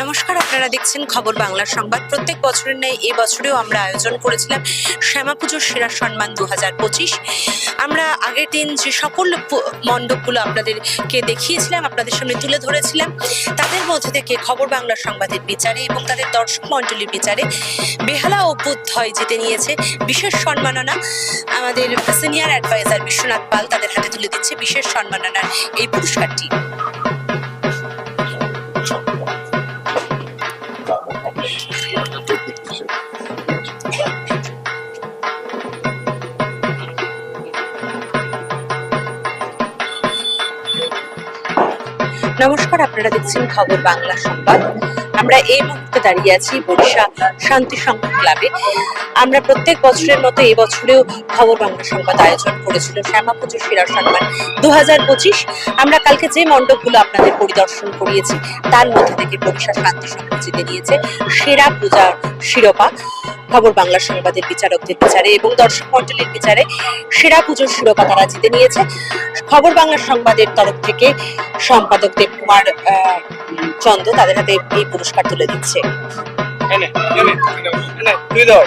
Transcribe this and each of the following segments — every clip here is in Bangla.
নমস্কার, আপনারা দেখছেন খবর বাংলা সংবাদ। প্রত্যেক বছরের ন্যায় এই বছরেও আমরা আয়োজন করেছিলাম শ্যামা পুজোর সেরা সম্মান দু হাজার পঁচিশ। আমরা আগের দিন যে সকল মণ্ডপগুলো আপনাদেরকে দেখিয়েছিলাম, আপনাদের সামনে তুলে ধরেছিলাম, তাদের মধ্যে থেকে খবর বাংলা সংবাদের বিচারে এবং তাদের দর্শক মণ্ডলীর বিচারে বেহালা ও বুদ্ধয় জিতে নিয়েছে বিশেষ সম্মাননা আমাদের সিনিয়র অ্যাডভাইজার বিশ্বনাথ পাল তাদের হাতে তুলে দিচ্ছে বিশেষ সম্মাননার এই পুরস্কারটি। নমস্কার আপনারা দেখছেন খবর বাংলা সংবাদ। আমরা এই মুহূর্তে দাঁড়িয়ে আছি বরিশা শান্তি সংঘ ক্লাবে। আমরা প্রত্যেক বছরের মতো এই বছরেও খবর বাংলা সংবাদ আয়োজন করেছিল শ্যামা পুজো সেরা সম্মান দু আমরা কালকে যে মণ্ডপগুলো আপনাদের পরিদর্শন করিয়েছি তার মধ্যে থেকে বরিশা শান্তি সংঘ জিতে নিয়েছে সেরা পূজার শিরোপা। খবর বাংলা সংবাদের বিচারকদের বিচারে এবং দর্শক মণ্ডলীর বিচারে সেরা পুজোর শিরোপা তারা জিতে নিয়েছে। খবর বাংলা সংবাদের তরফ থেকে সম্পাদক দেব কুমার আহ, চন্দ তাদের হাতে এই পুরস্কার তুলে দিচ্ছে। এনে এনে এনে তুই দাও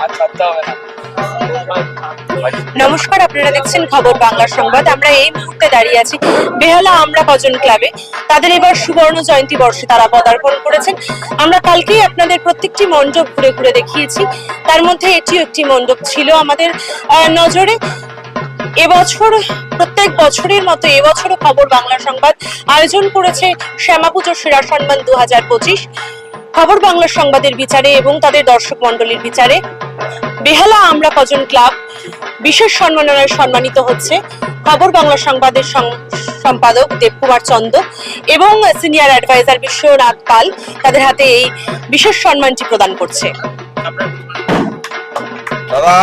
আর ছাড়তে হবে নমস্কার, আপনারা দেখছেন খবর বাংলা সংবাদ। আমরা এই মুহূর্তে দাঁড়িয়ে আছি বেহালা আমরা কজন ক্লাবে। তাদের এবার সুবর্ণ জয়ন্তী বর্ষে তারা পদার্পণ করেছেন। আমরা কালকেই আপনাদের প্রত্যেকটি মণ্ডপ ঘুরে ঘুরে দেখিয়েছি। তার মধ্যে এটিও একটি মণ্ডপ ছিল আমাদের নজরে। এবছর, প্রত্যেক বছরের মতো এবছরও খবর বাংলা সংবাদ আয়োজন করেছে শ্যামা পুজোর সেরা সম্মান দু হাজার পঁচিশ। খবর বাংলা সংবাদের বিচারে এবং তাদের দর্শক মন্ডলীর বিচারে। বেহালা আমরা কজন ক্লাব, বিশেষ সম্মাননায় সম্মানিত হচ্ছে খবর বাংলা সংবাদের সম্পাদক দেবকুমার চন্দ এবং সিনিয়র অ্যাডভাইজার বিশ্বনাথ পাল তাদের হাতে এই বিশেষ সম্মানটি প্রদান করছে। দাদা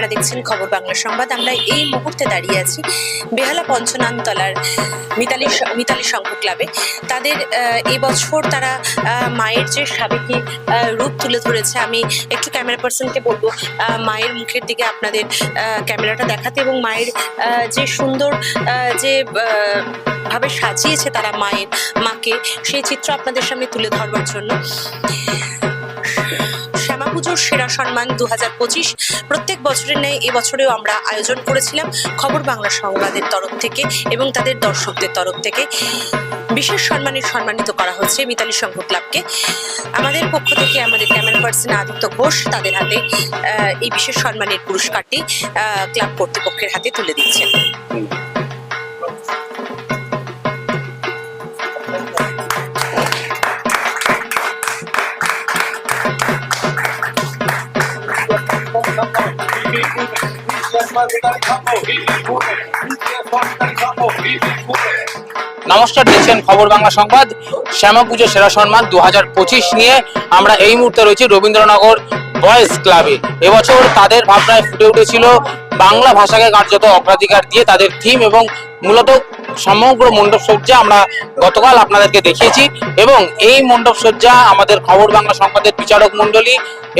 আপনারা দেখছেন খবর বাংলা সংবাদ। আমরা এই মুহূর্তে দাঁড়িয়ে আছি বেহালা পঞ্চনামতলার মিতালি মিতালি সংঘ ক্লাবে। তাদের এবছর তারা মায়ের যে সাবেকি রূপ তুলে ধরেছে, আমি একটু ক্যামেরা পার্সনকে বলব মায়ের মুখের দিকে আপনাদের ক্যামেরাটা দেখাতে এবং মায়ের যে সুন্দর যে ভাবে সাজিয়েছে তারা মায়ের মাকে, সেই চিত্র আপনাদের সামনে তুলে ধরবার জন্য। পুজোর সেরা সম্মান দু হাজার পঁচিশ। প্রত্যেক বছরের ন্যায় এবছরেও আমরা আয়োজন করেছিলাম খবর বাংলা সংবাদের তরফ থেকে এবং তাদের দর্শকদের তরফ থেকে। বিশেষ সম্মানে সম্মানিত করা হচ্ছে মিতালি সংঘ ক্লাবকে। আমাদের পক্ষ থেকে আমাদের ক্যামেরা পার্সন আদিত্য ঘোষ তাদের হাতে এই বিশেষ সম্মানের পুরস্কারটি ক্লাব কর্তৃপক্ষের হাতে তুলে দিচ্ছেন। নমস্কার, দেখছেন খবর বাংলা সংবাদ। শ্যামা পুজো সেরা সম্মান দু পঁচিশ নিয়ে আমরা এই মুহূর্তে রয়েছি রবীন্দ্রনগর বয়েজ ক্লাবে। এবছর তাদের ভাবনায় ফুটে উঠেছিল বাংলা ভাষাকে কার্যত অগ্রাধিকার দিয়ে তাদের থিম এবং মূলত সমগ্র মণ্ডপ সজ্জা আমরা গতকাল আপনাদেরকে দেখিয়েছি এবং এই মণ্ডপ সজ্জা আমাদের খবর বাংলা সংবাদের বিচারক মণ্ডলী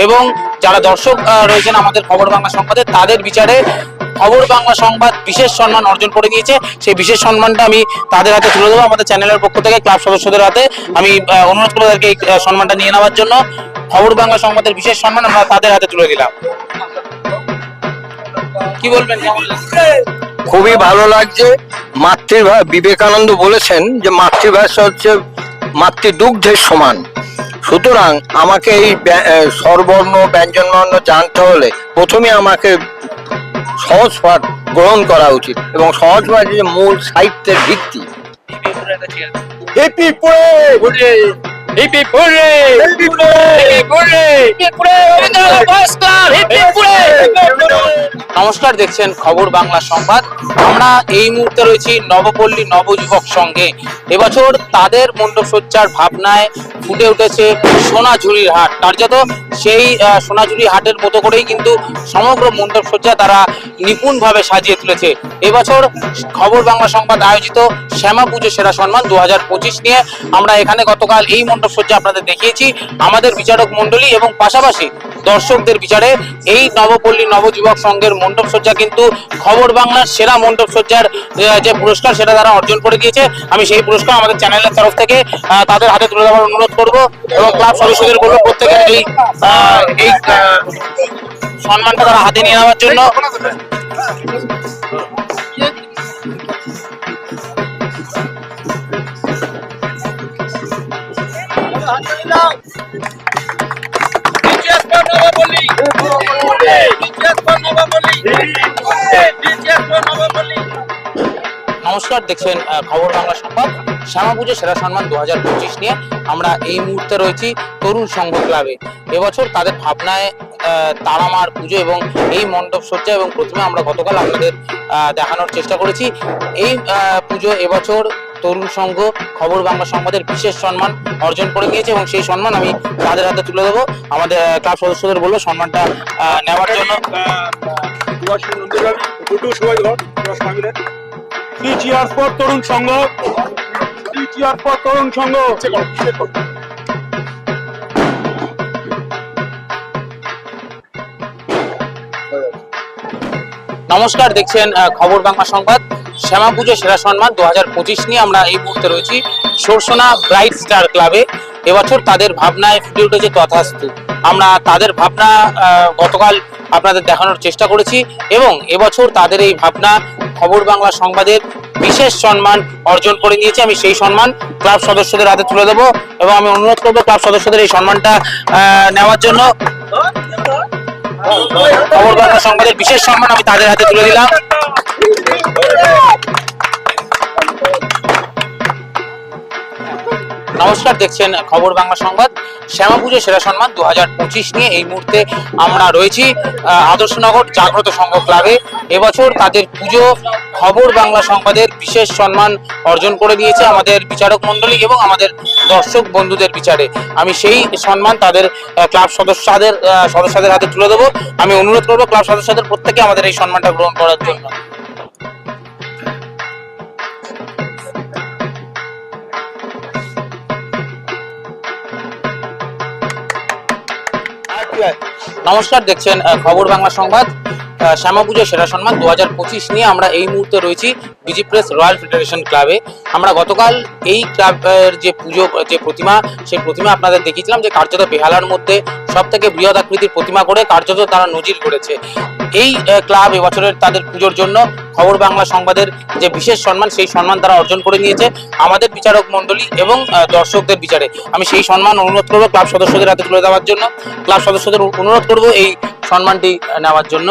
এবং যারা দর্শক রয়েছেন আমাদের খবর বাংলা সংবাদের, তাদের বিচারে খবর বাংলা সংবাদ বিশেষ সম্মান অর্জন করে দিয়েছে। সেই বিশেষ সম্মানটা আমি তাদের হাতে তুলে দেবো, আমাদের চ্যানেলের পক্ষ থেকে, ক্লাব সদস্যদের হাতে। আমি অনুরোধ করব তাদেরকে এই সম্মানটা নিয়ে নেওয়ার জন্য। খবর বাংলা সংবাদের বিশেষ সম্মান আমরা তাদের হাতে তুলে দিলাম। কি বলবেন? খুবই ভালো লাগছে। মাতৃভাষা বিবেকানন্দ বলেছেন যে মাতৃভাষা হচ্ছে মাতৃদুগ্ধের সমান। সুতরাং আমাকে এই ব্যা- আহ, স্বরবর্ণ ব্যঞ্জনবর্ণ জানতে হলে প্রথমে আমাকে সহজ পাঠ গ্রহণ করা উচিত এবং সহজ পাঠ যে মূল সাহিত্যের ভিত্তি। নমস্কার দেখছেন খবর বাংলা সংবাদ। আমরা এই মুহূর্তে রয়েছি নবপল্লী নবযুবক সঙ্গে। এবছর তাদের মণ্ডপসজ্জার ভাবনায় ফুটে উঠেছে সোনাঝুরির হাট। তার কার্যত সেই সোনাঝুরি হাটের মতো করেই কিন্তু সমগ্র মণ্ডপ সজ্জা তারা নিপুণভাবে সাজিয়ে তুলেছে। এবছর খবর বাংলা সংবাদ আয়োজিত শ্যামা পুজো সেরা সম্মান দু হাজার পঁচিশ নিয়ে আমরা এখানে গতকাল এই মণ্ডপ সজ্জা আপনাদের দেখিয়েছি। আমাদের বিচারক মণ্ডলী এবং পাশাপাশি দর্শকদের বিচারে এই নবপল্লী নবযুবক সংঘের মণ্ডপ সজ্জা কিন্তু খবর বাংলার সেরা মণ্ডপ সজ্জার যে পুরস্কার সেটা তারা অর্জন করে দিয়েছে। আমি সেই পুরস্কার আমাদের চ্যানেলের তরফ থেকে তাদের হাতে তুলে দেওয়ার অনুরোধ করব এবং ক্লাব সদস্যদের বলব প্রত্যেকে এই এই সম্মানটা তারা হাতে নিয়ে নেওয়ার জন্য। নমস্কার, দেখছেন খবর বাংলা সংবাদ। শ্যামা পুজো সেরা সম্মান দু হাজার পঁচিশ নিয়ে আমরা এই মুহূর্তে রয়েছি তরুণ সংঘ ক্লাবে। এবছর তাদের ভাবনায় তারামার পুজো এবং এই মণ্ডপ সজ্জা এবং প্রথমে আমরা গতকাল আপনাদের দেখানোর চেষ্টা করেছি। এই পুজো এবছর তরুণ সংঘ খবর বাংলা সংবাদের বিশেষ সম্মান অর্জন করে নিয়েছে এবং সেই সম্মান আমি তাদের হাতে তুলে দেবো। আমাদের ক্লাব সদস্যদের বলব সম্মানটা নেওয়ার জন্য। তরুণ সংঘ। তরুণ সংঘ। নমস্কার দেখছেন আহ, খবর বাংলা সংবাদ। শ্যামা পুজো, সেরা সম্মান দু হাজার নিয়ে আমরা এই মুহূর্তে রয়েছি সরসোনা ব্রাইট স্টার ক্লাবে। এবছর তাদের ভাবনায় ফুটে উঠেছে তথাস্তু। আমরা তাদের ভাবনা গতকাল আপনাদের দেখানোর চেষ্টা করেছি এবং এবছর তাদের এই ভাবনা খবর বাংলা সংবাদের বিশেষ সম্মান অর্জন করে নিয়েছে। আমি সেই সম্মান ক্লাব সদস্যদের হাতে তুলে দেবো এবং আমি অনুরোধ করব ক্লাব সদস্যদের এই সম্মানটা নেওয়ার জন্য। খবর বাংলা সংবাদের বিশেষ সম্মান আমি তাদের হাতে তুলে দিলাম। নমস্কার, দেখছেন খবর বাংলা সংবাদ। শ্যামা পুজো সেরা সম্মান দু হাজার পঁচিশ নিয়ে এই মুহূর্তে আমরা রয়েছি আদর্শনগর জাগ্রত সংঘ ক্লাবে। এবছর তাদের পুজো খবর বাংলা সংবাদের বিশেষ সম্মান অর্জন করে দিয়েছে আমাদের বিচারক মণ্ডলী এবং আমাদের দর্শক বন্ধুদের বিচারে। আমি সেই সম্মান তাদের ক্লাব সদস্যদের সদস্যদের হাতে তুলে দেবো। আমি অনুরোধ করব ক্লাব সদস্যদের প্রত্যেকে আমাদের এই সম্মানটা গ্রহণ করার জন্য। নমস্কার, দেখছেন খবর বাংলা সংবাদ। শ্যামা পুজো সেরা সম্মান দু হাজার পঁচিশ নিয়ে আমরা এই মুহূর্তে রয়েছি বিজি প্রেস রয়্যাল ফেডারেশন ক্লাবে। আমরা গতকাল এই ক্লাবের যে পুজো, যে প্রতিমা, সেই প্রতিমা আপনাদের দেখিয়েছিলাম যে কার্যত বেহালার মধ্যে সব থেকে বৃহৎ আকৃতির প্রতিমা করে কার্যত তারা নজির করেছে এই ক্লাব এবছরের তাদের পুজোর জন্য খবর বাংলা সংবাদের যে বিশেষ সম্মান, সেই সম্মান তারা অর্জন করে নিয়েছে আমাদের বিচারক মণ্ডলী এবং দর্শকদের বিচারে। আমি সেই সম্মান অনুরোধ করব ক্লাব সদস্যদের হাতে তুলে দেওয়ার জন্য। ক্লাব সদস্যদের অনুরোধ করব এই সম্মানটি নেওয়ার জন্য।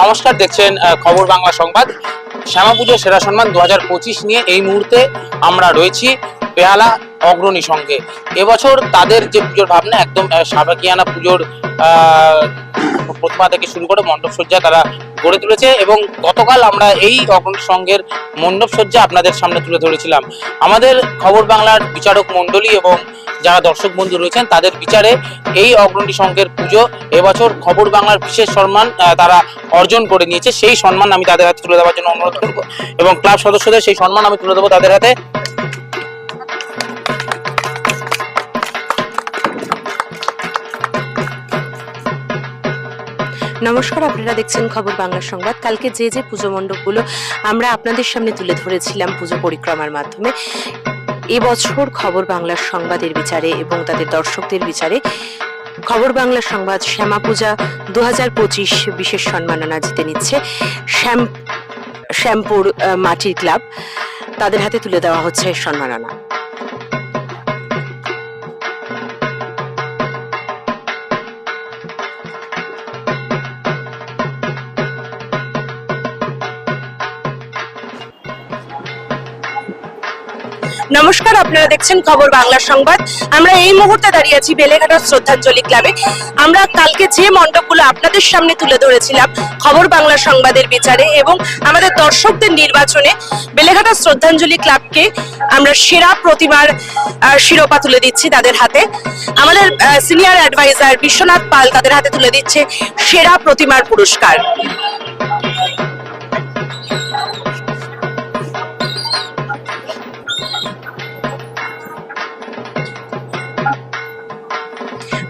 নমস্কার, দেখছেন খবর বাংলা সংবাদ। শ্যামা পুজো সেরা সম্মান দু হাজার পঁচিশ নিয়ে এই মুহূর্তে আমরা রয়েছি। বেহালা অগ্রণী সঙ্গে। এবছর তাদের যে পুজোর ভাবনা একদম সাবেকিয়ানা পুজোর আহ, প্রতিমা থেকে শুরু করে মণ্ডপ সজ্জা তারা গড়ে তুলেছে এবং গতকাল আমরা এই অগ্রণী সংঘের মণ্ডপ সজ্জা আপনাদের সামনে তুলে ধরেছিলাম। আমাদের খবর বাংলার বিচারক মণ্ডলী এবং যারা দর্শক বন্ধু রয়েছেন তাদের বিচারে এই অগ্রণী সংঘের পুজো এবছর খবর বাংলার বিশেষ সম্মান তারা অর্জন করে নিয়েছে। সেই সম্মান আমি তাদের হাতে তুলে দেওয়ার জন্য অনুরোধ করব এবং ক্লাব সদস্যদের সেই সম্মান আমি তুলে দেবো তাদের হাতে। নমস্কার, আপনারা দেখছেন খবর বাংলা সংবাদ। কালকে যে যে পুজো মণ্ডপগুলো আমরা আপনাদের সামনে তুলে ধরেছিলাম পুজো পরিক্রমার মাধ্যমে এবছর খবর বাংলার সংবাদের বিচারে এবং তাদের দর্শকদের বিচারে খবর বাংলা সংবাদ শ্যামা পূজা দু বিশেষ সম্মাননা জিতে নিচ্ছে শ্যাম, শ্যামপুর মাটির ক্লাব। তাদের হাতে তুলে দেওয়া হচ্ছে সম্মাননা। নমস্কার, আপনারা দেখছেন খবর বাংলা সংবাদ। আমরা এই মুহূর্তে দাঁড়িয়ে আছি বেলেঘাটা শ্রদ্ধাঞ্জলি ক্লাবে। আমরা কালকে যে মণ্ডপগুলো আপনাদের সামনে তুলে ধরেছিলাম, খবর বাংলা সংবাদের বিচারে এবং আমাদের দর্শকদের নির্বাচনে, বেলেঘাটা শ্রদ্ধাঞ্জলি ক্লাবকে আমরা সেরা প্রতিমার শিরোপা তুলে দিচ্ছি তাদের হাতে। আমাদের সিনিয়র অ্যাডভাইজার বিশ্বনাথ পাল তাদের হাতে তুলে দিচ্ছে সেরা প্রতিমার পুরস্কার।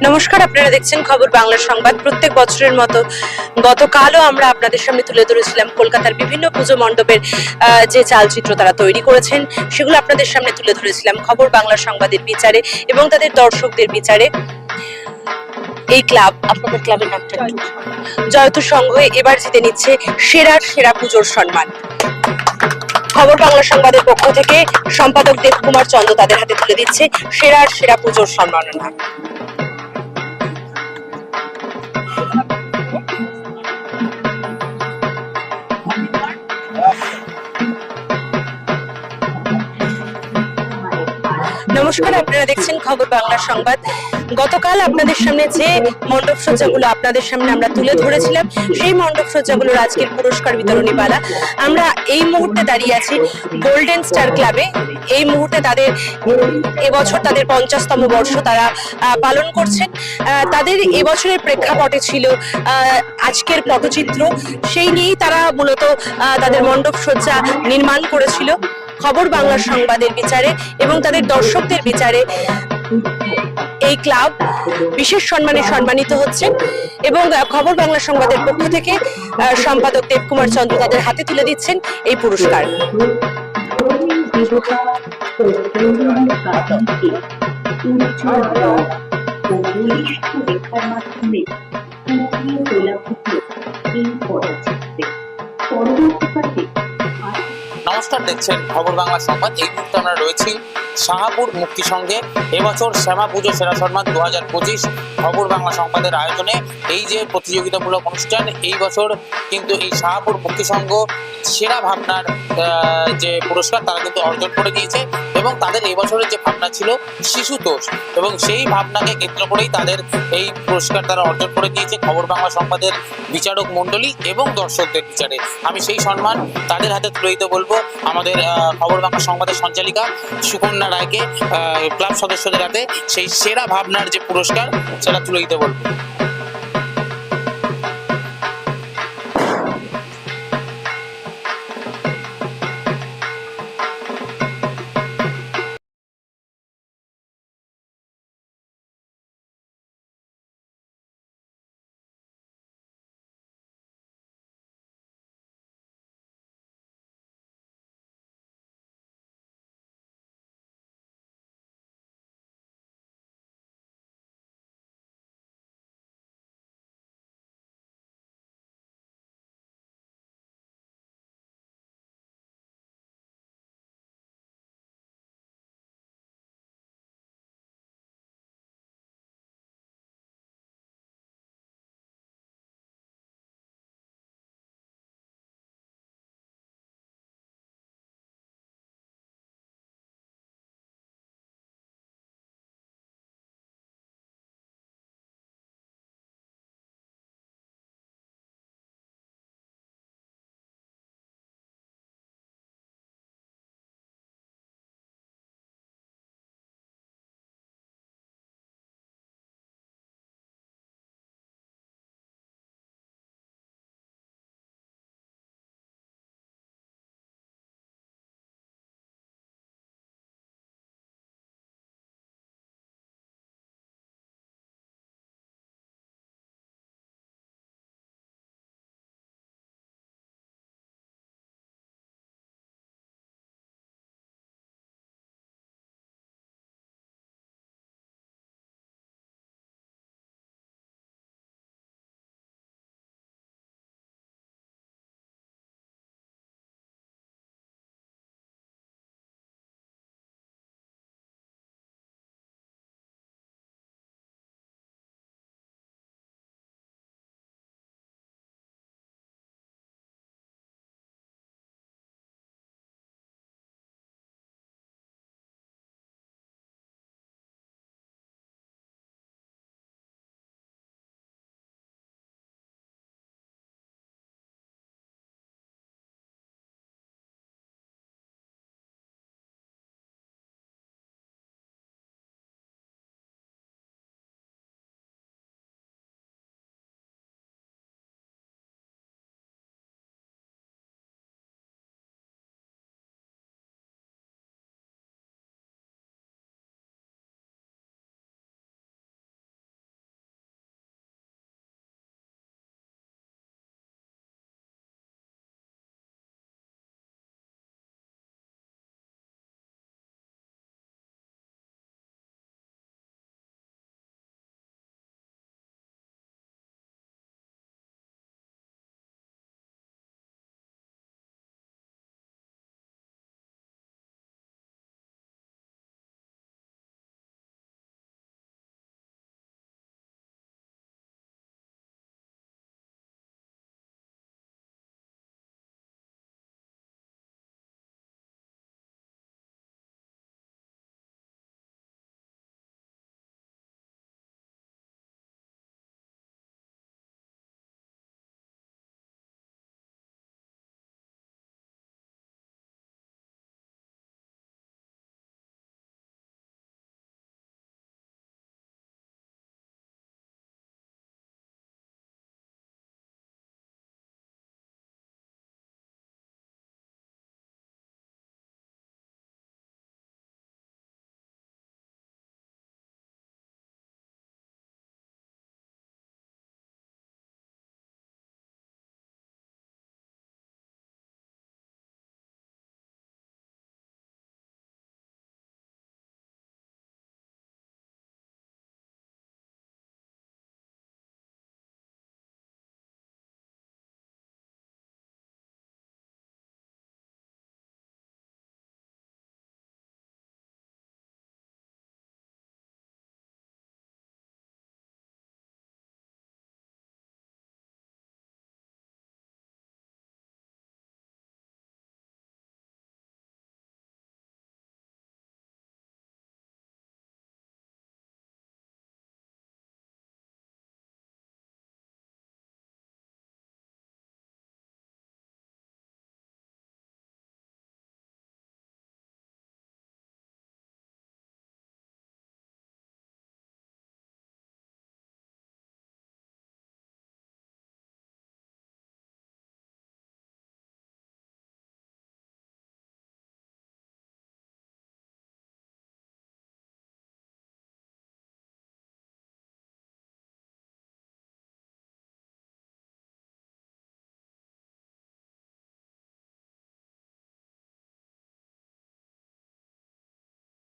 নমস্কার, আপনারা দেখছেন খবর বাংলা সংবাদ। প্রত্যেক বছরের মতো গতকালও আমরা আপনাদের সামনে তুলে ধরেছিলাম কলকাতার বিভিন্ন পুজো মণ্ডপের যে চালচিত্র তারা তৈরি করেছেন, সেগুলো আপনাদের সামনে তুলে ধরেছিলাম খবর বাংলা সংবাদের বিচারে এবং তাদের দর্শকদের বিচারে। এই ক্লাব, আপনাদের ক্লাবের নামটা জয়তু সংঘ এবার জিতে নিচ্ছে সেরার সেরা পুজোর সম্মান। খবর বাংলা সংবাদের পক্ষ থেকে সম্পাদক দেবকুমার চন্দ্র তাদের হাতে তুলে দিচ্ছে সেরার সেরা পুজোর সম্মাননা। para la নমস্কার, আপনারা দেখছেন খবর বাংলা সংবাদ। গতকাল আপনাদের সামনে যে মণ্ডপ সজ্জাগুলো আপনাদের সামনে আমরা তুলে ধরেছিলাম, সেই মণ্ডপ সজ্জাগুলোর আজকের পুরস্কার বিতরণী পালা। আমরা এই মুহূর্তে দাঁড়িয়ে আছি গোল্ডেন স্টার ক্লাবে এই মুহূর্তে তাদের এবছর তাদের পঞ্চাশতম বর্ষ তারা পালন করছেন। তাদের এবছরের প্রেক্ষাপটে ছিল আজকের পটচিত্র। সেই নিয়েই তারা মূলত তাদের মণ্ডপ সজ্জা নির্মাণ করেছিল। খবর বাংলা সংবাদের বিচারে এবং তাদের দর্শকদের বিচারে এই ক্লাব বিশেষ সম্মানে সম্মানিত হচ্ছে এবং খবর বাংলা সংবাদের পক্ষ থেকে সম্পাদক দেবকুমার চন্দ্র তাদের হাতে তুলে দিচ্ছেন এই পুরস্কার। দেবতা নমস্কার দেখছেন খবর বাংলা সংবাদ। এই মুহূর্তে আমরা রয়েছি শাহাপুর মুক্তি সঙ্গে এবছর শ্যামা পুজো, সেরা সম্মান দু হাজার পঁচিশ খবর বাংলা সংবাদের আয়োজনে এই যে প্রতিযোগিতামূলক অনুষ্ঠান, এই বছর কিন্তু এই শাহাপুর মুক্তি সংঘ সেরা ভাবনার যে পুরস্কার তারা কিন্তু অর্জন করে দিয়েছে এবং তাদের এবছরের যে ভাবনা ছিল শিশুতোষ এবং সেই ভাবনাকে কেন্দ্র করেই তাদের এই পুরস্কার তারা অর্জন করে দিয়েছে খবর বাংলা সংবাদের বিচারক মণ্ডলী এবং দর্শকদের বিচারে। আমি সেই সম্মান তাদের হাতে তুলে দিতে বলব। আমাদের খবর বাংলা সংবাদের সঞ্চালিকা সুকন্যা রায়কে আহ, ক্লাব সদস্যদের হাতে সেই সেরা ভাবনার যে পুরস্কার সেটা তুলে দিতে বলব।